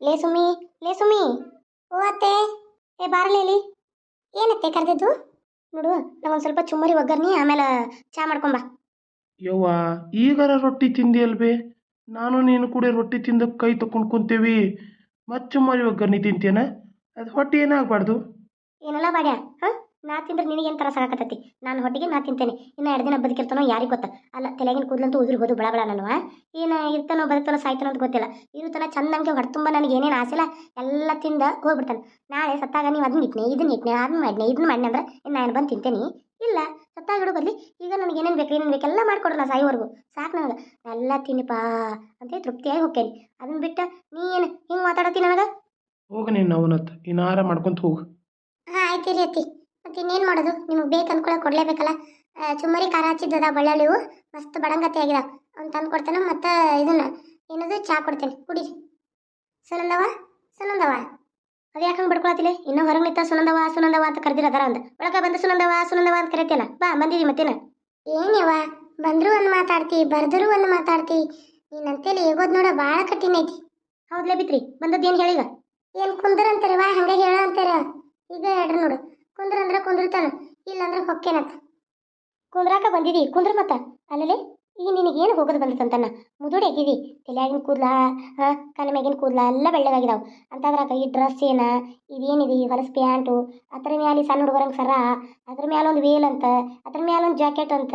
ಲೇ ಸುಮಿ ಲೇ ಸುಮಿ ಓ ಅತ್ತೆ ಏ ಬಾರಲೇಲಿ ಏನತ್ತೆ ಕರೆದಿದ್ದು? ನೋಡು ನಂಗೊಂದು ಸ್ವಲ್ಪ ಚುಮ್ಮರಿ ಒಗ್ಗರ್ನಿ ಆಮೇಲೆ ಚಾ ಮಾಡ್ಕೊಂಬ. ಯವ್ವ ಈಗಾರ ರೊಟ್ಟಿ ತಿಂದಿ ಅಲ್ವೇ ನಾನು ನೀನು ಕೂಡ ರೊಟ್ಟಿ ತಿಂದ ಕೈ ತಕೊಂಡು ಕುಂತೇವಿ. ಮತ್ತೆ ಚುಮ್ಮರಿ ಒಗ್ಗರ್ನಿ ತಿಂತೇನ? ಅದು ಹೊಟ್ಟೆ ಏನಾಗಬಾರ್ದು ಏನೆಲ್ಲ ಬಾಡ್ಯ ನಾ ತಿಂದ್ರೆ ನಿನಗೇನು ತರ ಸಾಕತ್ತೈತಿ ನಾನು ಹೊಟ್ಟಿಗೆ ನಾ ತಿಂತೇನೆ. ಇನ್ನು ಎರಡು ದಿನ ಬದುಕಿರ್ತಾನೋ ಯಾರಿಗೆ ಗೊತ್ತ? ಅಲ್ಲ ತಲೆಗಿನ ಕೂದಲಂತೂ ಉದುರ್ಬೋದು ಬಳ ಬಳ ನಾನು ಏನು ಇರ್ತಾನೋ ಬದುಕ್ತಾನೋ ಸಾಯ್ತಾನೋ ಅಂತ ಗೊತ್ತಿಲ್ಲ. ಇರುತ್ತಾನ ಚಂದಂಗೆ ಹೊಟ್ಟೆ ತುಂಬ ನನಗೆ ಏನೇನು ಆಸೆಲ್ಲ ಎಲ್ಲ ತಿಂದ ಹೋಗ್ಬಿಡ್ತಾನೆ. ನಾಳೆ ಸತ್ತಾಗ ನೀವು ಅದನ್ನ ಇಟ್ನೆ ಇದನ್ನ ಇಟ್ನೆ ಅದನ್ನ ಮಾಡಿನೆ ಇದನ್ನ ಮಾಡಿನೆ ಅಂದ್ರೆ ಇನ್ನು ನಾನು ಬಂದು ತಿಂತೇನೆ. ಇಲ್ಲ ಸತ್ತಾಗ ಬಿಡು ಬದ್ಲಿ ಈಗ ನನಗೆ ಏನೇನು ಬೇಕು ಏನೇನು ಬೇಕೆಲ್ಲ ಮಾಡ್ಕೊಡ್ರಿ ನಾ ಸಾಯೋವರೆಗೂ. ಸಾಕು ನನಗೆ. ಎಲ್ಲ ತಿನ್ನಿಪಾ ಅಂತ ತೃಪ್ತಿಯಾಗಿ ಹೋಗ್ತೇನೆ. ಅದನ್ನ ಬಿಟ್ಟು ನೀ ಏನು ಹಿಂಗೆ ಮಾತಾಡತ್ತಿ ನನಗೆ? ಹೋಗ ನೀನು ಅವನತ್ತ ಇನ್ನಾರ ಮಾಡ್ಕೊಂತ ಹೋಗು. ಹಾಂ ಆಯ್ತು ರೀ ಅತ್ತಿ. ಮತ್ತೆ ಇನ್ನೇನು ಮಾಡೋದು? ನಿಮಗೆ ಬೇಕು ಅನ್ಕೊಳ್ಳೋ ಕೊಡಲೇಬೇಕಲ್ಲ? ಚುಮ್ಮರಿ ಖಾರ ಹಚ್ಚಿದ್ದದ ಬಳ್ಳಾಳಿವು ಮಸ್ತ್ ಬಡಂಗತಿ ಆಗಿದ ಅವ್ನು ತಂದು ಕೊಡ್ತಾನೆ ಮತ್ತು ಇದನ್ನ ಏನದು ಚಾ ಕೊಡ್ತೇನೆ. ಕುಡಿ. ಸುನಂದವ ಸುನಂದವ ಅದು ಯಾಕೆ ಹಂಗೆ ಬಡ್ಕೊಳತಿಲ್ಲ ಇನ್ನೂ ಹೊರಗೆ ನಿಂತ ಸುನಂದವ ಸುನಂದವ ಅಂತ ಕರೆದಿರದಾರ ಅಂದ. ಒಳಗೆ ಬಂದು ಸುನಂದವ ಸುನಂದವ ಅಂತ ಕರಿತೇನ ಬಾ ಬಂದಿದಿ ಮತ್ತೇನ? ಏನಿವ ಬಂದ್ರು ಒಂದು ಮಾತಾಡ್ತಿ ಬರ್ದರು ಒಂದು ಮಾತಾಡ್ತಿ. ನೀನಂತೇಳಿ ಹೇಗೋದು ನೋಡ ಭಾಳ ಕಠಿಣ ಐತಿ. ಹೌದ್ಲೇ ಬಿತ್ರಿ ಬಂದದ್ದು ಏನು ಹೇಳಿಗ? ಏನು ಕುಂದ್ರ ಅಂತಾರೆ ವಾ ಹಂಗೆ ಹೇಳ ಅಂತಾರ ಈಗ ಹೇಳ್ರಿ ನೋಡು. ಕುಂದ್ರ ಅಂದ್ರೆ ಕುಂದ್ರತಾನ ಇಲ್ಲಂದ್ರೆ ಹೊಕ್ಕೇನತ್ತ ಕುಂದ್ರಾಕ ಬಂದಿದಿ, ಕುಂದ್ರ ಮತ್ತ? ಅಲ್ಲಲೇ ಈಗ ನಿನಗೆ ಏನು ಹೋಗೋದು ಬಂದತಂತನ್ನ ಮುದುಡಿ ಆಗಿದಿ ತಲೆಯಾಗಿನ ಕೂದಲ ಕಣ್ಣ ಮ್ಯಾಗಿನ ಕೂದ್ಲ ಎಲ್ಲ ಬೆಳ್ಳಗಾಗಿದಾವ. ಅಂತದ್ರಾಗ ಈ ಡ್ರೆಸ್ ಏನ, ಇದೇನಿದೆ, ಹೊಲಸ್ ಪ್ಯಾಂಟು, ಅದ್ರ ಮ್ಯಾಲೆ ಸಣ್ಣ ಹುಡುಗರಂಗೆ ಸರ, ಅದ್ರ ಮ್ಯಾಲ ಒಂದು ವೇಲ್ ಅಂತ, ಅದ್ರ ಮ್ಯಾಲ ಒಂದು ಜಾಕೆಟ್ ಅಂತ,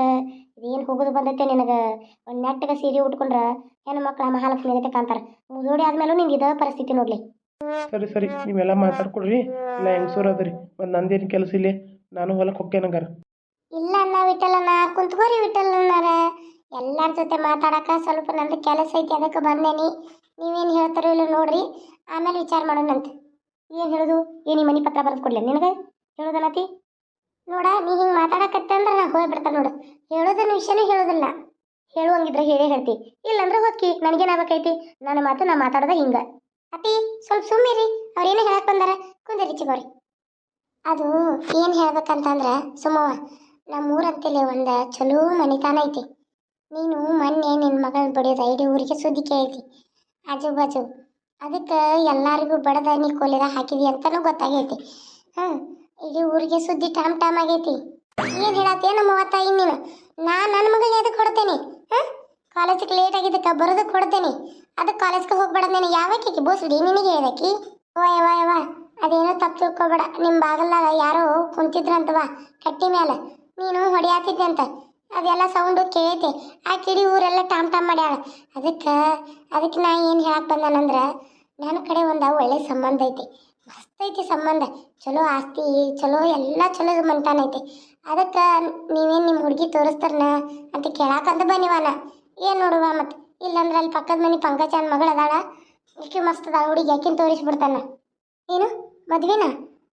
ಇದೇನು ಹೋಗೋದು ಬಂದೈತೆ ನಿನಗೆ? ಒಂದು ನೆಟ್ಟಗೆ ಸೀರೆ ಉಟ್ಕೊಂಡ್ರೆ ಹೆಣ್ಣು ಮಕ್ಳ ಮಹಾಲಕ್ಷ್ಮಿ ಅಂತ ಕಾಣ್ತಾರ. ಮುದುಡಿ ಆದ್ಮೇಲೂ ನಿಂಗೆ ಇದ ಪರಿಸ್ಥಿತಿ ನೋಡ್ಲಿ. ಸರಿ ಸರಿ. ನೀವೆಲ್ಲ ಮಾತಾಡ್ಕೊಡ್ರಿ. ಇಲ್ಲ, ಹೆಂಗಸೂರು ಅದರಿ. ಒಂದು ನಂದೇನು ಕೆಲಸ ಇಲ್ಲಿ. ನಾನು ಹೊಲಕ್ಕೆ ಹೋಗ್ತೇನಂಗಾರ ಇಲ್ಲ ಅಣ್ಣ ವಿಠಲಣ್ಣ ಕುಂತ್ಕೋರಿ ವಿಠಲಣ್ಣರ ಎಲ್ಲರ ಜೊತೆ ಮಾತಾಡಕ ಸ್ವಲ್ಪ ನಂದು ಕೆಲಸ ಐತಿ, ಅದಕ್ಕೆ ಬಂದೇನಿ. ನೀವೇನು ಹೇಳ್ತಾರೋ ಇಲ್ಲ ನೋಡ್ರಿ. ಆಮೇಲೆ ವಿಚಾರ ಮಾಡೋಣಂತ. ಏನು ಹೇಳೋದು? ಏನು ಮನೆ ಪತ್ರ ಬರೆದು ಕೊಡ್ಲಿ ನಿನಗೆ? ಹೇಳೋದನತಿ ನೋಡ, ನೀ ಹಿಂಗೆ ಮಾತಾಡಕತ್ತೆ ಅಂದ್ರೆ ನಾ ಹೋಗ್ಬಿಡ್ತಾನೆ ನೋಡು. ಹೇಳೋದನ್ನ ವಿಷಯನೂ ಹೇಳೋದಿಲ್ಲ. ಹೇಳುವಂಗಿದ್ರೆ ಹೇಳೇ ಹೇಳ್ತಿ. ಇಲ್ಲಂದ್ರೆ ಹೋಗಿ ನನಗೇನಾಗಬೇಕೈತಿ ನನ್ನ ಮಾತು ನಾ ಮಾತಾಡೋದ ಹಿಂಗೆ. ಅತಿ ಸ್ವಲ್ಪ ಸುಮ್ಮಿರಿ ಅವ್ರೇನು ಹೇಳಕ್ ಬಂದಾರ. ಕುಂದಿರಿ ಚಿಗೋರಿ. ಅದು ಏನು ಹೇಳ್ಬೇಕಂತಂದ್ರೆ ನಮ್ಮ ನಮ್ಮೂರಂತೇಳಿ ಒಂದು ಚಲೋ ಮನೆತಾನ ಐತಿ. ನೀನು ಮೊನ್ನೆ ನಿನ್ನ ಮಗಳ ಬಡಿಯೋದು ಇಡೀ ಊರಿಗೆ ಸುದ್ದಿ ಕೇಳೈತಿ ಆಜು ಬಾಜು, ಅದಕ್ಕೆ ಎಲ್ಲರಿಗೂ ಬಡದ ನೀ ಕೊಲೆದ ಹಾಕಿದಿ ಅಂತಲೂ ಗೊತ್ತಾಗೈತಿ. ಹಾಂ ಇಡೀ ಊರಿಗೆ ಸುದ್ದಿ ಟಾಮ್ ಟಾಮ್ ಆಗೈತಿ. ಏನು ಹೇಳತ್ತೇ ನಮ್ಮ ತಾಯಿ ನೀನು? ನಾ ನನ್ನ ಮಗಳನ್ನ ಎದಕ್ಕೆ ಕೊಡ್ತೇನೆ ಕಾಲೇಜಿಗೆ ಲೇಟ್ ಆಗಿದ್ದಕ್ಕ ಬರೋದಕ್ಕೆ ಕೊಡ್ತೇನೆ. ಅದಕ್ಕೆ ಕಾಲೇಜ್ಗೆ ನೀನು ಯಾವಕ್ಕೆ ಬೋಸ್ಡಿ ನಿನಗೆ ಹೇಳಕ್ಕಿ ಓ ಯವ ವಾ ಅದೇನೋ ತಪ್ಪು ತಿಳ್ಕೊಬೇಡ. ನಿಮ್ಮ ಬಾಗಲ್ದಾಗ ಯಾರೋ ಕುಂತಿದ್ರಂತವ ಕಟ್ಟಿ ಮೇಲೆ ನೀನು ಹೊಡಿಯಾತಿದ್ದೆ ಅಂತ. ಅದೆಲ್ಲ ಸೌಂಡು ಕೇಳೈತಿ ಆ ಕಿಡಿ ಊರೆಲ್ಲ ಟಾಮ್ ಟಾಮ್ ಮಾಡ್ಯಾಳ. ಅದಕ್ಕೆ ಅದಕ್ಕೆ ನಾ ಏನು ಹೇಳಕ್ಕೆ ಬಂದಾನಂದ್ರೆ ನನ್ನ ಕಡೆ ಒಂದು ಒಳ್ಳೆ ಸಂಬಂಧ ಐತಿ. ಮಸ್ತ್ ಐತಿ ಸಂಬಂಧ. ಚಲೋ ಆಸ್ತಿ, ಚಲೋ ಎಲ್ಲ ಚಲೋ ಮಂತಾನ ಐತಿ. ಅದಕ್ಕೆ ನೀವೇನು ನಿಮ್ಮ ಹುಡುಗಿ ತೋರಿಸ್ತಾರನ ಅಂತ ಕೇಳಾಕಂತ ಬನ್ನಿವಾನ ಏನು ನೋಡುವ ಮತ್ತೆ ಇಲ್ಲಂದ್ರೆ ಅಲ್ಲಿ ಪಕ್ಕದ ಮನೆ ಪಂಕಜನ ಮಗಳ ಅದಾಳ. ಈಕೆ ಮಸ್ತ್ ಅದಾಳ ಹುಡುಗಿ, ಯಾಕಿನ ತೋರಿಸ್ಬಿಡ್ತಾನ? ಏನು? ಮದ್ವಿನ?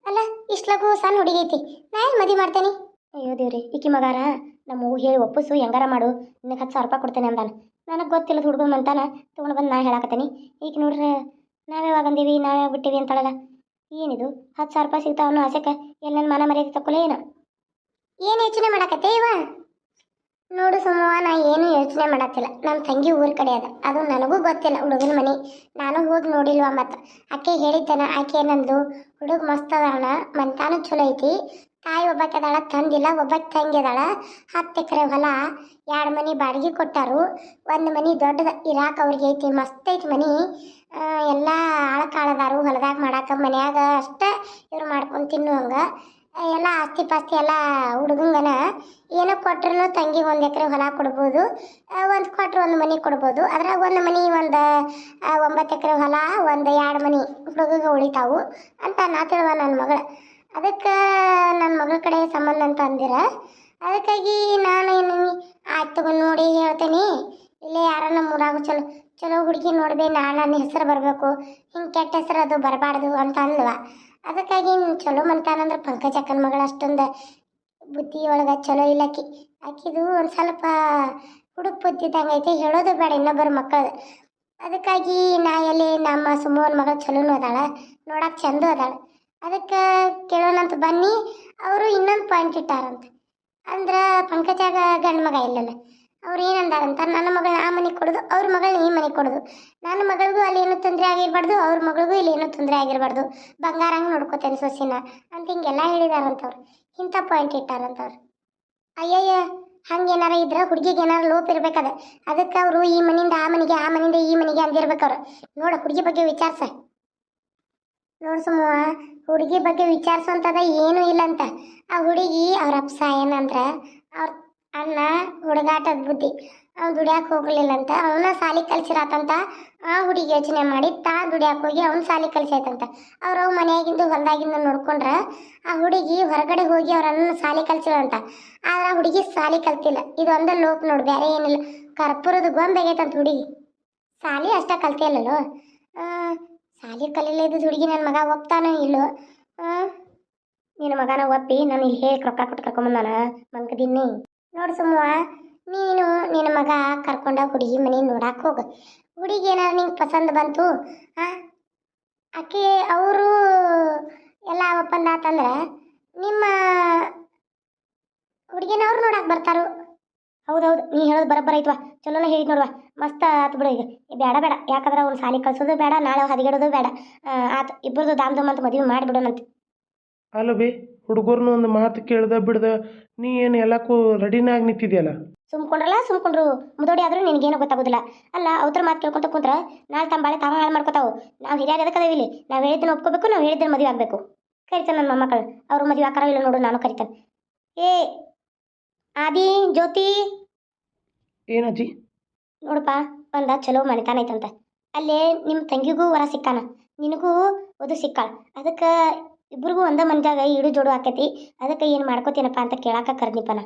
ಅಲ್ಲ, ಇಷ್ಟು ಸಣ್ಣ ಹುಡುಗಿ ಐತಿ. ನಾ ಏನು ಮದುವೆ ಮಾಡ್ತೇನೆ? ಅಯ್ಯೋ ದೇವ್ರಿ, ಈಕಿ ಮಗಾರ, ನಮ್ಮ ಹೇಳಿ ಒಪ್ಪಿಸು, ಹೆಂಗಾರ ಮಾಡು. ನಿನಗೆ ಹತ್ತು ಸಾವಿರ ರೂಪಾಯಿ ಕೊಡ್ತೇನೆ ಅಂದಾನ. ನನಗೆ ಗೊತ್ತಿಲ್ಲ ಹುಡುಗನ ಮಂತಾನ ತೊಗೊಂಡು ಬಂದು ನಾ ಹೇಳಾಕತ್ತೀನಿ. ಈಗ ನೋಡ್ರೆ ನಾವೇ ಯಾವಾಗ ಅಂದೀವಿ ನಾವೇ ಬಿಟ್ಟಿವಿ ಅಂತಾಳಲ್ಲ. ಏನಿದು? ಹತ್ತು ಸಾವಿರ ರೂಪಾಯಿ ಸಿಗ್ತಾವ ಅನ್ನೋ ಆಸೆಕ ಎಲ್ಲ ಮನ ಮರ್ಯಾದೆ ತಕ್ಕೊಲೇ ಏನು? ಏನು ಯೋಚನೆ ಮಾಡಾಕತ್ತೆ ಇವ? ನೋಡು ಸುಮ್ಮವ ನಾ ಏನು ಯೋಚನೆ ಮಾಡತ್ತಿಲ್ಲ. ನಮ್ಮ ತಂಗಿ ಊರ ಕಡೆ ಅದ. ಅದು ನನಗೂ ಗೊತ್ತಿಲ್ಲ ಹುಡುಗನ ಮನೆ. ನಾನು ಹೋಗಿ ನೋಡಿಲ್ವ ಮತ್ತು? ಆಕೆ ಹೇಳಿದ್ದಾನ, ಆಕೆ ನಂದು ಹುಡುಗ ಮಸ್ತ್ ಅದಾಳ ಮಂತಾನು ಚಲೋ ಐತಿ. ತಾಯಿ ಒಬ್ಬಾಕೆ ತಂದಿಲ್ಲ ಒಬ್ಬಾಕೆ ತಂಗಿ ಅದಾಳ. ಹತ್ತು ಎಕರೆ ಹೊಲ ಎರಡು ಮನೆ ಬಾಡಿಗೆ ಕೊಟ್ಟಾರು. ಒಂದು ಮನೆ ದೊಡ್ಡದ ಇರಾಕ್ ಅವ್ರಿಗೆ ಐತಿ, ಮಸ್ತ್ ಐತಿ ಮನೆ. ಎಲ್ಲ ಎಲ್ಲ ಆಳಕಾಳದಾರು ಹೊಲದಾಗ ಮಾಡಾಕ ಮನ್ಯಾಗ ಅಷ್ಟ ಇವ್ರು ಮಾಡ್ಕೊಂಡು ತಿನ್ನುವಂಗ. ಎಲ್ಲ ಆಸ್ತಿ ಪಾಸ್ತಿ ಎಲ್ಲ ಹುಡುಗಂಗನ ಏನೋ ಕೊಟ್ರು ತಂಗಿಗೆ ಒಂದು ಎಕರೆ ಹೊಲ ಕೊಡ್ಬೋದು ಒಂದು ಕೊಟ್ರು ಒಂದು ಮನೆ ಕೊಡ್ಬೋದು. ಅದ್ರಾಗ ಒಂದು ಮನೆ ಒಂದು ಒಂಬತ್ತು ಎಕರೆ ಹೊಲ, ಒಂದು ಎರಡು ಮನೆ ಹುಡುಗಗೆ ಉಳಿತಾವು ಅಂತ ನಾ ತಿಳುವ ನನ್ನ ಮಗಳು. ಅದಕ್ಕೆ ನನ್ನ ಮಗಳ ಕಡೆ ಸಂಬಂಧ ಅಂತ ಅಂದಿರ, ಅದಕ್ಕಾಗಿ ನಾನು ಏನು ಆಯ್ತು ತಗೊಂಡು ನೋಡಿ ಹೇಳ್ತೇನೆ. ಇಲ್ಲೇ ಯಾರ ನಮ್ಮ ಊರಾಗ ಚಲೋ ಚಲೋ ಹುಡುಗಿ ನೋಡ್ಬೇ, ನಾನು ನನ್ನ ಹೆಸರು ಬರಬೇಕು, ಹಿಂಗೆ ಕೆಟ್ಟ ಹೆಸರು ಅದು ಬರಬಾರ್ದು ಅಂತ ಅಂದ್ವ. ಅದಕ್ಕಾಗಿ ಚಲೋ ಮಂತಾನಂದ್ರೆ ಪಂಕಜ ಅಕ್ಕನ ಮಗಳು ಅಷ್ಟೊಂದು ಬುದ್ಧಿ ಒಳಗೆ ಚಲೋ ಆಕಿ ಆಕಿದು ಒಂದು ಸ್ವಲ್ಪ ಹುಡುಕ್ ಬುದ್ಧಿ ಇದ್ದಂಗೆ ಐತಿ, ಹೇಳೋದು ಬೇಡ ಇನ್ನೊಬ್ಬರ ಮಕ್ಕಳು ಅದಕ್ಕಾಗಿ ನಾ ಎಲ್ಲಿ ನಮ್ಮ ಸುಮ್ಮನ ಮಗಳು ಚಲೋನು ಅದಾಳ ನೋಡಕ್ಕೆ ಚಂದ ಅದಾಳ. ಅದಕ್ಕೆ ಕೇಳೋಣಂತ ಬನ್ನಿ, ಅವರು ಇನ್ನೊಂದು ಪಾಯಿಂಟ್ ಇಟ್ಟಾರಂತ. ಅಂದ್ರೆ ಪಂಕಜಾಗ ಗಂಡು ಮಗ ಇಲ್ಲಲ್ಲ. ಅವ್ರು ಏನಂದಾರಂತ ನನ್ನ ಮಗಳನ್ನ ಆ ಮನೆಗೆ ಕೊಡೋದು, ಅವ್ರ ಮಗಳನ್ನ ಈ ಮನೆಗೆ ಕೊಡೋದು. ನನ್ನ ಮಗಳಿಗೂ ಅಲ್ಲಿ ಏನೂ ತೊಂದರೆ ಆಗಿರಬಾರ್ದು, ಅವ್ರ ಮಗಳಿಗೂ ಇಲ್ಲಿ ಏನೂ ತೊಂದರೆ ಆಗಿರಬಾರ್ದು. ಬಂಗಾರ ಹಂಗೆ ನೋಡ್ಕೋತೇನೆ ಸೊಸಿನ ಅಂತ ಹಿಂಗೆಲ್ಲ ಹೇಳಿದಾರಂತವ್ರು. ಇಂಥ ಪಾಯಿಂಟ್ ಇಟ್ಟಾರಂತವ್ರು. ಅಯ್ಯಯ್ಯ ಏನಾರ ಇದ್ರೆ ಹುಡುಗಿಗೆ ಏನಾರ ಲೋಪ ಇರ್ಬೇಕದ. ಅದಕ್ಕೆ ಅವರು ಈ ಮನೆಯಿಂದ ಆ ಮನೆಗೆ, ಆ ಮನೆಯಿಂದ ಈ ಮನೆಗೆ ಅಂದಿರ್ಬೇಕವ್ರು. ನೋಡ, ಹುಡುಗಿ ಬಗ್ಗೆ ವಿಚಾರಿಸ. ನೋಡು ಸುಮ್ಮ ಹುಡುಗಿ ಬಗ್ಗೆ ವಿಚಾರಿಸುವಂಥದ್ದು ಏನೂ ಇಲ್ಲ ಅಂತ ಆ ಹುಡುಗಿ ಅವ್ರ ಅಪ್ಸ ಏನಂದ್ರೆ ಅವ್ರ ಅಣ್ಣ, ಹುಡುಗಾಟದ ಬುದ್ಧಿ. ಅವ್ನು ದುಡ್ಯಾಕೆ ಹೋಗಲಿಲ್ಲ ಅಂತ ಅವನ ಸಾಲಿ ಕಲ್ಸಿರಾತಂತ ಆ ಹುಡುಗಿ ಯೋಚನೆ ಮಾಡಿ ತಾ ದುಡ್ಯಾಕೆ ಹೋಗಿ ಅವ್ನ ಸಾಲಿ ಕಲ್ಸೈತಂತ ಅವ್ರು ಅವ್ ಮನೆಯಾಗಿಂದು ಹೊಲ್ದಾಗಿಂದ ನೋಡ್ಕೊಂಡ್ರೆ, ಆ ಹುಡುಗಿ ಹೊರಗಡೆ ಹೋಗಿ ಅವರನ್ನ ಸಾಲಿ ಕಲ್ಸಿರಂತ ಆದ್ರೆ ಆ ಹುಡುಗಿ ಸಾಲಿ ಕಲ್ತಿಲ್ಲ ಇದು ಒಂದೇ ಲೋಪ ನೋಡು ಬೇರೆ ಏನಿಲ್ಲ. ಕರ್ಪೂರದ ಗೊಂಬೆಗೈತಂತ ಹುಡುಗಿ. ಸಾಲಿ ಅಷ್ಟ ಕಲ್ತಿಲ್ಲಲ್ಲೋ ಸಾಲಿ ಕಲೀಲಿದ್ದು ಹುಡುಗಿ ನನ್ನ ಮಗ ಒಪ್ತಾನೋ ಇಲ್ಲೋ? ನಿನ್ನ ಮಗನ ಒಪ್ಪಿ, ನಾನು ಇಲ್ಲಿ ಹೇಳಿ, ರೊಕ್ಕ ಕೊಟ್ಟು ಕರ್ಕೊಂಬಂದಾನ ಮಂಕದಿನ್ನಿ. ನೋಡು ಸುಮ್ಮ ನೀನು ನಿನ್ನ ಮಗ ಕರ್ಕೊಂಡ ಹುಡುಗಿ ಮನೆ ನೋಡಕ್ಕೆ ಹೋಗು. ಹುಡುಗಿ ಏನಾದ್ರು ನಿಂಗೆ ಪಸಂದ್ ಬಂತು ಹಾಂ ಆಕೆ ಅವರು ಎಲ್ಲ ಒಪ್ಪಂದ ಆತಂದ್ರೆ ನಿಮ್ಮ ಹುಡುಗಿನವ್ರು ನೋಡಕ್ಕೆ ಬರ್ತಾರು. ಹೌದೌದು ನೀ ಹೇಳೋದು ಬರೋಬ್ಬರ ಐತ್ವಾ? ಚಲೋನ ಹೇಳಿ ನೋಡುವ? ಮಸ್ತ್ ಆತು ಬಿಡು ಈಗ. ಬೇಡ ಬೇಡ ಯಾಕಂದ್ರೆ ಅವ್ನು ಸಾಲಿ ಕಳ್ಸೋದು ಬೇಡ ನಾಳೆ ಹದಿಗೆಡೋದು ಬೇಡ ಆತು ಇಬ್ಬರದು ದಾಮ್ ದಾಮ್ ಅಂತ ಮದುವೆ ಮಾಡಿಬಿಡೋಣಂತೆ. ಅಲ್ಲ ಬೇ. ಹುಡುಗರ್ನು ಒಂದು ಮಾತು ಕೇಳ್ದ ಬಿಡ್ದ ನೀ ಏನು ಎಲ್ಲಕ್ಕೂ ರೆಡಿನಾಗಿ ನಿಂತಿದ್ಯಲ್ಲ? ಸುಮ್ಕೊಂಡ್ರಲ್ಲ ಸುಮ್ಕೊಂಡ್ರು. ಮುದೋಡಿ ಆದ್ರೂ ನಿನಗೇನು ಗೊತ್ತಾಗೋದಿಲ್ಲ. ಅಲ್ಲ ಅವ್ರ ಮಾತು ಕೇಳ್ಕೊಂತ ಕುಂತ್ರ ನಾಳೆ ತಮ್ಮ ಬಾಳೆ ತಾವ ಹಾಳು ಮಾಡ್ಕೊತಾವು. ನಾವು ಹಿರಿಯರು ಎದಕ್ಕೆ ಅದಾವ ಇಲ್ಲಿ? ನಾವು ಹೇಳಿದ್ದನ್ನು ಒಪ್ಕೋಬೇಕು ನಾವು ಹೇಳಿದ್ದನ್ನ ಮದುವೆ ಆಗಬೇಕು. ಕರಿತಾನೆ ನನ್ನ ಮೊಮ್ಮಕ್ಕಳು ಅವ್ರ ಮದುವೆ ಆಕಾರ ಇಲ್ಲ ನೋಡು ನಾನು ಕರಿತಾನೆ ಏ ಆದಿ ಜ್ಯೋತಿ. ಏನಜ್ಜಿ ನೋಡಪ್ಪ ಬಂದ ಚಲೋ ಮನೆತನ ಐತಂತ. ಅಲ್ಲೇ ನಿಮ್ಮ ತಂಗಿಗೂ ವರ ಸಿಕ್ಕಾನ ನಿನಗೂ ವಧು ಸಿಕ್ಕಾಳ. ಅದಕ್ಕೆ ಇಬ್ರಿಗೂ ಒಂದ ಮಂದ್ಯಾಗ ಇಡು ಜೋಡು ಆಕೈತಿ. ಅದಕ್ಕೆ ಏನು ಮಾಡ್ಕೋತೀನಪ್ಪ ಅಂತ ಕೇಳಾಕ ಕರ್ದಿಪ್ಪನ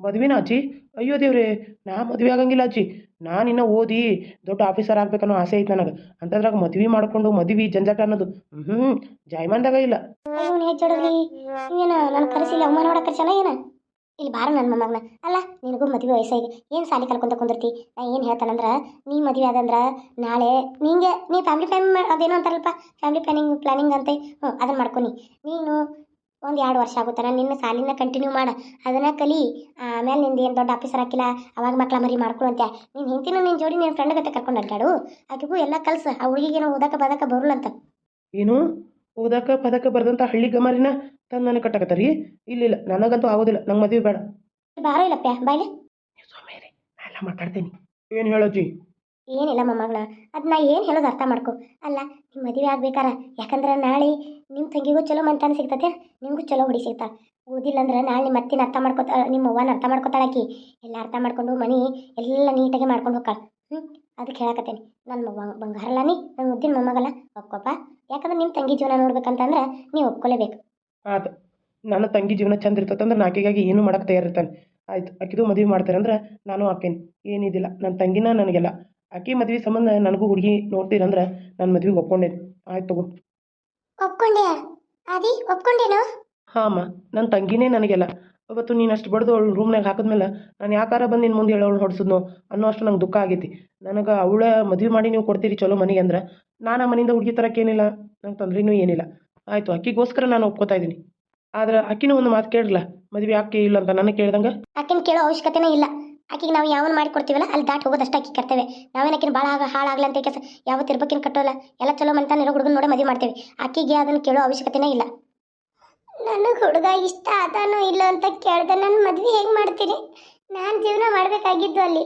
ಮದ್ವೆನಾ ಅಜ್ಜಿ? ಅಯ್ಯೋ ದೇವ್ರೆ ನಾ ಮದುವೆ ಆಗಂಗಿಲ್ಲ ಅಜ್ಜಿ. ನಾನು ನಿನ್ನ ಓದಿ ದೊಡ್ಡ ಆಫೀಸರ್ ಆಗ್ಬೇಕನ್ನೋ ಆಸೆ ಐತೆ ನನಗೆ. ಅಂತದ್ರಾಗ ಮದ್ವೆ ಮಾಡ್ಕೊಂಡು ಮದ್ವೆ ಜಂಜಾಟ ಅನ್ನೋದು ಹ್ಮ್ ಜಾಯ್ಮಾನ್ದಾಗ ಇಲ್ಲ. ಇವನು ಹೆಚ್ಚಿಡಲಿ ಏನ ನಾನು ಕರೆಸಿಲ್ಲ ಅಮ್ಮ ಮಾಡಕ್ಕೆ ಕರ್ಸಲ್ಲ ಏನ? ಇಲ್ಲಿ ಬಾರ ನನ್ನ ಮೊಮ್ಮಗನ. ಅಲ್ಲ, ನಿನಗೂ ಮದುವೆ ವಯಸ್ಸಾಗಿ ಏನು ಸಾಲಿ ಕಲ್ಕೊಂತ ಕುಂದಿರ್ತಿ? ನಾ ಏನು ಹೇಳ್ತಾನಂದ್ರೆ, ನೀ ಮದುವೆ ಆದಂದ್ರೆ ನಾಳೆ ನಿಂಗೆ, ನೀ ಫ್ಯಾಮಿಲಿ ಪ್ಲಾನ್ ಅದೇನು ಅಂತಾರಲ್ಪ ಫ್ಯಾಮಿಲಿ ಪ್ಲಾನಿಂಗ್ ಪ್ಲಾನಿಂಗ್ ಅಂತೆ. ಹ್ಞೂ ಅದನ್ನು ಮಾಡ್ಕೊನಿ ನೀನು ಒಂದು ಎರಡು ವರ್ಷ ಆಗುತ್ತಾನ ನಿನ್ನ ಸಾಲಿನ ಕಂಟಿನ್ಯೂ ಮಾಡ. ಅದನ್ನು ಕಲಿ. ಆಮೇಲೆ ನಿಂದು ಏನು ದೊಡ್ಡ ಆಫೀಸರ್ ಹಾಕಿಲ್ಲ, ಅವಾಗ ಮಕ್ಕಳ ಮರಿ ಮಾಡ್ಕೊಳಂತೆ ನೀನು ಹಿಂತಿನ ನಿನ್ನ ಜೋಡಿ ನಿನ್ನ ಫ್ರೆಂಡ್ ಗತೆ ಕರ್ಕೊಂಡು ಅಡ್ಡಾಡು ಆಕೆಗೂ ಎಲ್ಲ ಕಲ್ಸು, ಆ ಹುಡುಗಿಗೇನೋ ಓದಕ್ಕೆ ಬದಕ ಬರಲ್ಲಂತ ಏನು? ಓದಾಕ ಪದಕ ಬರ್ದಂಥ ಹಳ್ಳಿ ಗಮರಿನ ತಂದು ನನಗೆ ಕಟ್ಟಕತ್ತಾರಿ. ಇಲ್ಲ ಇಲ್ಲ ನನಗಂತೂ ಆಗೋದಿಲ್ಲ ನಂಗೆ ಮದುವೆ ಬೇಡ. ಬಾರೋ ಇಲ್ಲಪ್ಪ ಬಾಯ್ಲೆ. ನಾ ಎಲ್ಲ ಮಾತಾಡ್ತೀನಿ. ಏನು ಏನಿಲ್ಲ ಮೊಮ್ಮಗಳ ಅದು ನಾ ಏನು ಹೇಳೋದು ಅರ್ಥ ಮಾಡ್ಕೊ. ಅಲ್ಲ ನಿಮ್ಮ ಮದುವೆ ಆಗ್ಬೇಕಾರ? ಯಾಕಂದ್ರೆ ನಾಳೆ ನಿಮ್ಮ ತಂಗಿಗೂ ಚಲೋ ಮಂತಾನ ಸಿಗ್ತತೆ ನಿಮಗೂ ಚಲೋ ಹುಡಿ ಸಿಗ್ತಾ. ಓದಿಲ್ಲ ಅಂದ್ರೆ ನಾಳೆ ನಿಮ್ಮ ಅತ್ತಿನ ಅರ್ಥ ಮಾಡ್ಕೊತ ನಿಮ್ಮ ಅವ್ವನ ಅರ್ಥ ಮಾಡ್ಕೊತಾಳಾಕಿ. ಎಲ್ಲ ಅರ್ಥ ಮಾಡ್ಕೊಂಡು ಮನೆ ಎಲ್ಲ ನೀಟಾಗಿ ಮಾಡ್ಕೊಂಡು ಹೋಗ್ತಾಳೆ. ಹ್ಞೂ ಅದಕ್ಕೆ ಹೇಳಕತ್ತೇನೆ. ನನ್ನ ಬಂಗಾರಲ್ಲ ನೀ? ನನ್ನ ಮುದ್ದಿನ ಮೊಮ್ಮಗಲ್ಲ. ಒಪ್ಕೊಪ್ಪ. ಯಾಕಂದ್ರೆ ನಿಮ್ಮ ತಂಗಿ ಜೀವನ ನೋಡ್ಬೇಕಂತಂದ್ರೆ ನೀವು ಒಪ್ಕೊಲೇಬೇಕು. ಆತ. ನನ್ನ ತಂಗಿ ಜೀವನ ಚಂದ ಇರ್ತದಂದ್ರೆ ನಾಕಿಗಾಗಿ ಏನು ಮಾಡಕ್ಕೆ ತಯಾರಿರ್ತಾನೆ. ಆಯ್ತು. ಆಕಿದು ಮದುವೆ ಮಾಡ್ತಾರೆ ಅಂದ್ರೆ ನಾನು ಆಕೇನಿ ಏನಿದಿಲ್ಲ ನನ್ನ ತಂಗಿನ ನನಗೆಲ್ಲ. ಆಕೆ ಮದುವೆ ಸಂಬಂಧ ನನಗೂ ಹುಡುಗಿ ನೋಡ್ತೀರಂದ್ರೆ ನನ್ನ ಮದುವೆಗೆ ಒಪ್ಕೊಂಡೇನಿ. ಆಯ್ತು ತಗೋ. ಒಪ್ಕೊಂಡೆ ಆದಿ ಒಪ್ಕೊಂಡೇನು? ಹಾಂ ಅಮ್ಮ ನನ್ನ ತಂಗಿನೇ ನನಗೆಲ್ಲ. ಅವತ್ತು ನೀನು ಅಷ್ಟು ಬಡ್ದು ಅವಳು ರೂಮ್ನಾಗ ಹಾಕಿದ್ಮೇಲೆ ನಾನು ಯಾಕಾರ ಬಂದು ನಿನ್ನ ಮುಂದೆ ಹೇಳೋಳು ಹೊಡ್ಸಿದ್ನೋ ಅನ್ನೋ ಅಷ್ಟು ನಂಗೆ ದುಃಖ ಆಗೈತಿ. ನನಗೆ ಅವಳ ಮದುವೆ ಮಾಡಿ ನೀವು ಕೊಡ್ತೀರಿ ಚಲೋ ಮನೆಗೆ ಅಂದ್ರೆ ನಾನು ಮನೆಯಿಂದ ಹುಡುಗಿ ತರಕ್ಕೇನಿಲ್ಲ ನಂಗೆ ತೊಂದ್ರೆನೂ ಏನಿಲ್ಲ. ಆಯಿತು, ಅಕ್ಕಿಗೋಸ್ಕರ ನಾನು ಒಪ್ಕೋತಾ ಇದ್ದೀನಿ. ಆದ್ರೆ ಅಕ್ಕಿನೂ ಒಂದು ಮಾತು ಕೇಳಲ್ಲ ಮದುವೆ ಆಕೆ ಇಲ್ಲ ಅಂತ ನನಗೆ ಕೇಳ್ದಂಗೆ? ಅಕ್ಕಿನ ಕೇಳೋ ಅವಶ್ಯಕತೆನೇ ಇಲ್ಲ. ಆಕಿಗೆ ನಾವು ಯಾವನ್ ಮಾಡಿ ಕೊಡ್ತೀವಲ್ಲ, ಅಲ್ಲಿ ದಾಟ್ ಹೋಗೋದಷ್ಟು ಆಕಿ ಕರ್ತೇವೆ ನಾವೇನು ಅಕ್ಕಿನ ಭಾಳ ಆಗ ಹಾಳಾಗಲಿ ಅಂತ ಕೆಲಸ ಯಾವತ್ತು ಇರ್ಬೇಕಿನ ಕಟ್ಟೋಲ್ಲ, ಎಲ್ಲ ಚಲೋ ಮಂತಾನೆ ಇರೋ ಹುಡುಗನ ನೋಡಿ ಮದುವೆ ಮಾಡ್ತೇವೆ. ಆಕಿಗೆ ಅದನ್ನು ಕೇಳೋ ಅವಶ್ಯಕತೆನೇ ಇಲ್ಲ. ನನಗೆ ಹುಡುಗ ಇಷ್ಟ ಆತಾನೋ ಇಲ್ಲ ಅಂತ ಕೇಳ್ದೆ ನನ್ನ ಮದುವೆ ಹೆಂಗೆ ಮಾಡ್ತೀನಿ ನಾನು ಜೀವನ ಮಾಡಬೇಕಾಗಿದ್ದು ಅಲ್ಲಿ.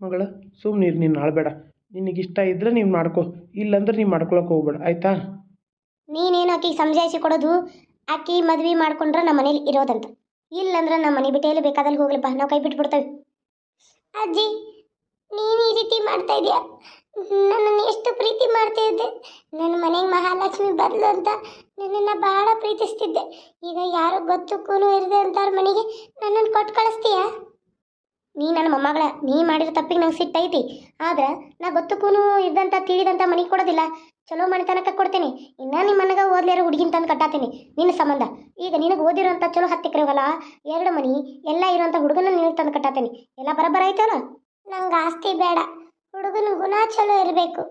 ಮಗಳ ಸುಮ್ಮನೆ ನೀನು ಆಳ್ಬೇಡ. ನಿನಗೆ ಇಷ್ಟ ಇದ್ರೆ ನೀನು ಮಾಡ್ಕೊ ಇಲ್ಲಂದ್ರೆ ನೀನು ಮಾಡ್ಕೊಳಕ್ಕೆ ಹೋಗ್ಬೇಡ ಆಯಿತಾ? ನೀನೇನು ಆಕೆಗೆ ಸಮಜಾಯಿಸಿ ಕೊಡೋದು? ಆಕೆ ಮದ್ವೆ ಮಾಡ್ಕೊಂಡ್ರೆ ನಮ್ಮ ಮನೇಲಿ ಇರೋದಂತ. ಇಲ್ಲಂದ್ರೆ ನಮ್ಮ ಮನೆ ಬಿಟ್ಟು ಎಲ್ಲಿ ಬೇಕಾದಲ್ಲಿ ಹೋಗ್ಲಿಪ್ಪ ನಾವು ಕೈ ಬಿಟ್ಬಿಡ್ತೇವೆ. ಅಜ್ಜಿ ನೀನು ಈ ರೀತಿ ಮಾಡ್ತಾ ಇದೀಯ? ನನ್ನನ್ನು ಎಷ್ಟು ಪ್ರೀತಿ ಮಾಡ್ತಾ ಇದ್ದೆ. ನನ್ನ ಮನೆಗೆ ಮಹಾಲಕ್ಷ್ಮಿ ಬದಲು ಅಂತ ನನ್ನನ್ನು ಬಹಳ ಪ್ರೀತಿಸ್ತಿದ್ದೆ. ಈಗ ಯಾರು ಗೊತ್ತಕ್ಕೂ ಇರದೆ ಅಂತಾರ ಮನೆಗೆ ನನ್ನನ್ನು ಕೊಟ್ಟು ಕಳಿಸ್ತೀಯ? ನೀ ನನ್ನ ಮೊಮ್ಮಗಳ, ನೀ ಮಾಡಿರೋ ತಪ್ಪಿಗೆ ನಂಗೆ ಸಿಟ್ಟೈತಿ. ಆದ್ರೆ ನಾ ಗೊತ್ತಕ್ಕೂ ಇದ್ದಂಥ ತಿಳಿದಂಥ ಮನೆಗೆ ಕೊಡೋದಿಲ್ಲ. ಚಲೋ ಮನೆತನಕ ಕೊಡ್ತೀನಿ. ಇನ್ನ ನಿಮ್ಮ ಮನೆಗೆ ಓದ್ಲಿರೋ ಹುಡುಗಿನ ತಂದು ಕಟ್ಟಾತೀನಿ. ನಿನ್ನ ಸಂಬಂಧ. ಈಗ ನಿನಗೆ ಓದಿರೋಂಥ ಚಲೋ ಹತ್ತಿಕ್ರೆ ಹೊಲ ಎರಡು ಮನೆ, ಎಲ್ಲ ಇರೋಂಥ ಹುಡುಗನ ನಿನಗೆ ತಂದು ಕಟ್ಟಾತೀನಿ. ಎಲ್ಲ ಬರಬರ ಐತಲ್ಲ ನಂಗೆ ಆಸ್ತಿ ಬೇಡ. ಹುಡುಗನ ಗುಣ ಚಲೋ ಇರಬೇಕು.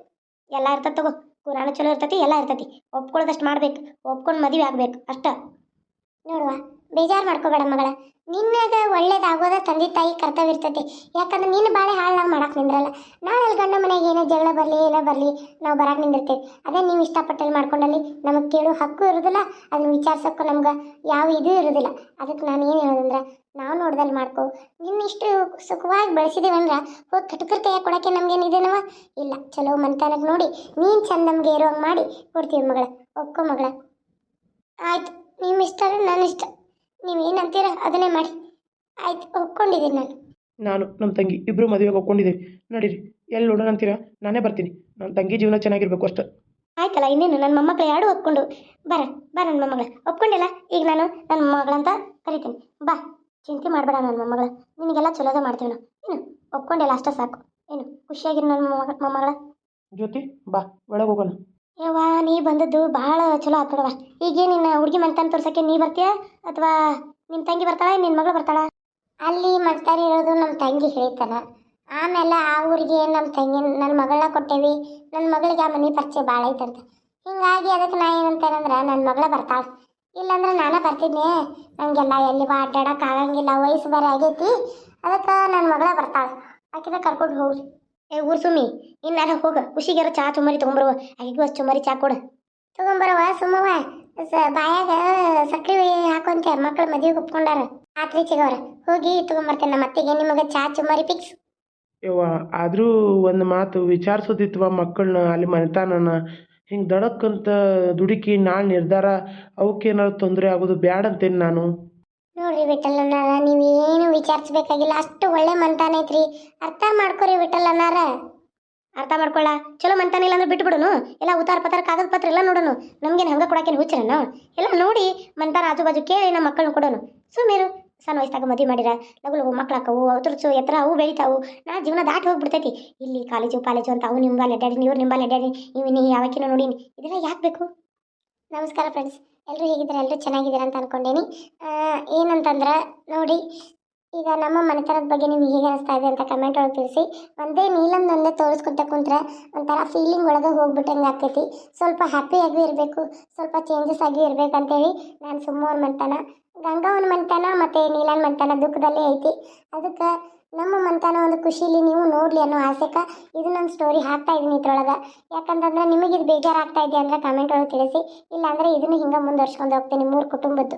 ಎಲ್ಲ ಇರ್ತದೆ ತಗೋ ಗುಣ ಚಲೋ ಇರ್ತತಿ, ಎಲ್ಲ ಇರ್ತತಿ. ಒಪ್ಕೊಳ್ಳೋದಷ್ಟು ಮಾಡ್ಬೇಕು, ಒಪ್ಕೊಂಡು ಮದುವೆ ಆಗ್ಬೇಕು, ಅಷ್ಟ. ನೋಡುವ, ಬೇಜಾರು ಮಾಡ್ಕೋಬೇಡ ಮಗಳ. ನಿನ್ನಾಗ ಒಳ್ಳೇದಾಗೋದ ತಂದೆ ತಾಯಿ ಕರ್ತವ್ಯ ಇರ್ತೈತಿ. ಯಾಕಂದ್ರೆ ನಿನ್ನ ಬಾಳೆ ಹಾಳಾಗಿ ಮಾಡಕ್ಕೆ ನಿಂದ್ರಲ್ಲ. ನಾಳೆ ಅಲ್ಲಿ ಗಂಡ ಮನೆಗೆ ಏನೇ ಜಗಳ ಬರಲಿ, ಏನೋ ಬರಲಿ, ನಾವು ಬರಕ್ಕೆ ನಿಂದಿರ್ತೇವೆ. ಅದೇ ನೀವು ಇಷ್ಟಪಟ್ಟಲ್ಲಿ ಮಾಡ್ಕೊಂಡಲ್ಲಿ ನಮಗೆ ಕೇಳೋ ಹಕ್ಕು ಇರೋದಿಲ್ಲ, ಅದನ್ನ ವಿಚಾರಿಸೋಕ್ಕೂ ನಮ್ಗೆ ಯಾವ ಇದು ಇರೋದಿಲ್ಲ. ಅದಕ್ಕೆ ನಾನು ಏನು ಹೇಳೋದಂದ್ರೆ ನಾವು ನೋಡ್ದಲ್ಲಿ ಮಾಡ್ಕೋ. ನಿನ್ನ ಇಷ್ಟು ಸುಖವಾಗಿ ಬೆಳೆಸಿದೀವಂದ್ರೆ ಹೋಗಿ ಕಟ್ಕರ್ ಕೈಯಾಗ ಕೊಡೋಕ್ಕೆ ನಮ್ಗೇನಿದೇನವ ಇಲ್ಲ ಚಲೋ ಮನ್ತನಕ್ಕೆ ನೋಡಿ ನೀನು ಚಂದ ಇರೋ ಹಂಗೆ ಮಾಡಿ ಕೊಡ್ತೀವಿ ಮಗಳ ಒಪ್ಕೊ ಮಗಳ. ಆಯ್ತು ನಿಮ್ಮ ಇಷ್ಟ ನನ್ನ ಇಷ್ಟ. ನೀವು ಏನಂತೀರ ಅದನ್ನೇ ಮಾಡಿ. ಆಯ್ತು ಒಪ್ಕೊಂಡಿದ್ದೀನಿ ನಾನು. ನಾನು ನಮ್ಮ ತಂಗಿ ಇಬ್ಬರು ಮದುವೆಗೆ ಒಪ್ಕೊಂಡಿದ್ದೀವಿ ನೋಡಿರಿ ಎಲ್ಲಿ ನೋಡೋಣ ಅಂತೀರಾ? ನಾನೇ ಬರ್ತೀನಿ. ನಮ್ಮ ತಂಗಿ ಜೀವನ ಚೆನ್ನಾಗಿರ್ಬೇಕು ಅಷ್ಟೆ. ಆಯ್ತಲ್ಲ ಇನ್ನೇನು ನನ್ನ ಮೊಮ್ಮಕ್ಳು ಯಾರು ಒಪ್ಕೊಂಡು ಬರ ಬರ ನನ್ನ ಮೊಮ್ಮಗಳ. ಒಪ್ಕೊಂಡಿಲ್ಲ ಈಗ ನಾನು ನನ್ನ ಮೊಮ್ಮಗಳಂತ ಕರಿತೀನಿ. ಬಾ. ಚಿಂತೆ ಮಾಡಬೇಡ ನನ್ನ ಮೊಮ್ಮಗಳ. ನಿನಗೆಲ್ಲ ಚಲೋದ ಮಾಡ್ತೀವಿ ನಾವು. ಏನು? ಒಪ್ಕೊಂಡಿಲ್ಲ ಅಷ್ಟೇ ಸಾಕು. ಏನು? ಖುಷಿಯಾಗಿರು ನನ್ನ ಮೊಮ್ಮಗ ಮೊಮ್ಮಗಳ? ಜ್ಯೋತಿ ಬಾ ಒಳಗೆ ಹೋಗೋಣ. ಯವ್ವ ನೀ ಬಂದದ್ದು ಭಾಳ ಚಲೋ ಆತ್ ನೋಡವ್ವ. ಈಗ ನಿನ್ನ ಹುಡುಗಿ ಮನೆತನ ತೋರ್ಸಕ್ಕೆ ನೀ ಬರ್ತೀಯಾ? ಅಥವಾ ನಿನ್ನ ತಂಗಿ ಬರ್ತಾಳ? ನಿನ್ನ ಮಗಳು ಬರ್ತಾಳ? ಅಲ್ಲಿ ಮನ್ತಾನ ಇರೋದು ನಮ್ಮ ತಂಗಿ ಹೇಳ್ತಾನ ಆಮೇಲೆ ಆ ಊರಿಗೆ ನಮ್ಮ ತಂಗಿ ನನ್ನ ಮಗಳನ್ನ ಕೊಟ್ಟೇವಿ. ನನ್ನ ಮಗಳಿಗೆ ಆ ಮನೆ ಪರಿಚಯ ಭಾಳ ಐತಂತ. ಹಿಂಗಾಗಿ ಅದಕ್ಕೆ ನಾ ಏನಂತೇನಂದ್ರೆ ನನ್ನ ಮಗಳ ಬರ್ತಾಳ. ಇಲ್ಲಾಂದ್ರೆ ನಾನೇ ಬರ್ತಿದ್ನಿ. ನನಗೆಲ್ಲ ಎಲ್ಲಿ ಬಾ ಅಡ್ಡಾಡಕ್ಕೆ ಆಗಂಗಿಲ್ಲ, ವಯಸ್ಸು ಬೇರೆ ಆಗೈತಿ. ಅದಕ್ಕೆ ನನ್ನ ಮಗಳ ಬರ್ತಾಳೆ. ಆಕಿನ ಕರ್ಕೊಂಡು ಹೋಗ್ರಿ ಏ ಊರು ಸುಮ್ಮಿ ಇನ್ನಾರ ಹೋಗ. ಖುಷಿಗಾರ ಚಾ ಚುಮರಿ ತೊಗೊಂಬರುವ. ಆಕಿಗೂ ಅಷ್ಟು ಚುಮರಿ ಚಾ ಕೊಡು. ತೊಗೊಂಬರವ ಸುಮ್ಮವ ಸ ಬಾಯಾಗ ಸಕ್ರೆ ಹಾಕೊಂತೆ. ಮಕ್ಕಳು ಮದುವೆಗೆ ಒಪ್ಕೊಂಡಾರ. ಆತ್ರಿ ಚಿಗವ್ರ. ಹೋಗಿ ತೊಗೊಂಬರ್ತೇನೆ ನಮ್ಮ ಅತ್ತೆಗೆ. ನಿಮಗೆ ಚಹಾ ಚುಮರಿ ಫಿಕ್ಸ್ ಇವ ಆದರೂ ಒಂದು ಮಾತು ವಿಚಾರಿಸೋದಿತ್ವ ಮಕ್ಕಳನ್ನ ಅಲ್ಲಿ ಮನೆತಾನನ? ಹಿಂಗೆ ದಡಕ್ಕಂತ ದುಡುಕಿ ನಾಳೆ ನಿರ್ಧಾರ ಅವಕ್ಕೇನಾದ್ರು ತೊಂದರೆ ಆಗೋದು ಬ್ಯಾಡ ಅಂತೇನು ನಾನು? ನೋಡ್ರಿ ವಿಠಲನಾರ, ನೀವೇನು ವಿಚಾರಿಸ್ಬೇಕಾಗಿಲ್ಲ, ಅಷ್ಟು ಒಳ್ಳೆ ಮಂತಾನ ಐತ್ರಿ. ಅರ್ಥ ಮಾಡ್ಕೊರಿ ವಿಠಲನಾರ. ಅರ್ಥ ಮಾಡ್ಕೊಳ್ಳ ಚಲೋ ಮಂತಾನ ಇಲ್ಲ ಅಂದ್ರೆ ಬಿಟ್ಬಿಡುನು. ಎಲ್ಲ ಉತ್ತಾರ ಪತ್ರ ಕಾಗದ ಪತ್ರ ಎಲ್ಲ ನೋಡೋನು. ನಮ್ಗೇನು ಹಂಗೆ ಕೊಡಕ್ಕೇನು ಹುಚ್ಚರನು ನಾವು ಎಲ್ಲ ನೋಡಿ ಮಂತಾನ ಆಜು ಬಾಜು ಕೇಳಿ ನಮ್ಮ ಮಕ್ಕಳನ್ನ ಕೊಡೋನು. ಸುಮ್ಮೀರು ಸಣ್ಣ ವಯಸ್ಸಾಗ ಮದುವೆ ಮಾಡಿರ ಲಗು ಲಗು ಮಕ್ಳಾಕವು ಅವತರ್ಸು ಎತ್ತರ ಅವು ಬೆಳಿತಾವು, ನಾ ಜೀವನ ದಾಟಿ ಹೋಗ್ಬಿಡ್ತೈತಿ. ಇಲ್ಲಿ ಕಾಲೇಜು, ಪಾಲೇಜು ಅಂತ ಅವು ನಿಂಬಲ್ಲಿ ಅಡ್ಡಾಡಿನಿ ಇವ್ರು ನಿಂಬಲ್ಲಿ ಅಡ್ಡಾಡಿ ನೀವು ನೀ ಯಾವಕ್ಕಿನೂ ನೋಡೀನಿ. ಇದೆಲ್ಲ ಯಾಕೆ ಬೇಕು? ನಮಸ್ಕಾರ ಫ್ರೆಂಡ್ಸ್ ಎಲ್ಲರೂ ಹೇಗಿದ್ದಾರೆ? ಎಲ್ಲರೂ ಚೆನ್ನಾಗಿದ್ದೀರಾ ಅಂತ ಅಂದ್ಕೊಂಡೇನಿ ಏನಂತಂದ್ರೆ ನೋಡಿ, ಈಗ ನಮ್ಮ ಮನೆತನದ ಬಗ್ಗೆ ನಿಮ್ಗೆ ಹೇಗೆ ಅನಿಸ್ತಾ ಇದೆ ಅಂತ ಕಮೆಂಟ್ ಒಳಗೆ ತಿಳಿಸಿ. ಒಂದೇ ನೀಲಂದು ಒಂದೇ ತೋರಿಸ್ಕೊತ ಕುಂತ್ರೆ ಒಂಥರ ಫೀಲಿಂಗ್ ಒಳಗೆ ಹೋಗ್ಬಿಟ್ಟಂಗೆ ಆಗ್ತೈತಿ. ಸ್ವಲ್ಪ ಹ್ಯಾಪಿಯಾಗೂ ಇರಬೇಕು, ಸ್ವಲ್ಪ ಚೇಂಜಸ್ ಆಗಿ ಇರಬೇಕಂತೇಳಿ ನಾನು ಸುಮ್ಮನೆ ಮನೆತನ. ಗಂಗವನ ಮನೆತನ ಮತ್ತು ನೀಲನ್ ಮನೆತನ ದುಃಖದಲ್ಲೇ ಐತಿ. ಅದಕ್ಕೆ ನಮ್ಮ ಮನೆತನ ಒಂದು ಖುಷಿಲಿ ನೀವು ನೋಡಲಿ ಅನ್ನೋ ಆಸೆಕ್ಕೆ ಇದು ನಮ್ಮ ಸ್ಟೋರಿ ಹಾಕ್ತಾ ಇದ್ದೀನಿ ಇದ್ರೊಳಗೆ. ಯಾಕಂತಂದ್ರೆ ನಿಮಗೆ ಇದು ಬೇಜಾರಾಗ್ತಾ ಇದೆ ಅಂದರೆ ಕಮೆಂಟ್ ಒಳಗೆ ತಿಳಿಸಿ. ಇಲ್ಲಾಂದರೆ ಇದನ್ನು ಹಿಂಗೆ ಮುಂದುವರ್ಸ್ಕೊಂಡು ಹೋಗ್ತೀನಿ ಮೂರು ಕುಟುಂಬದ್ದು.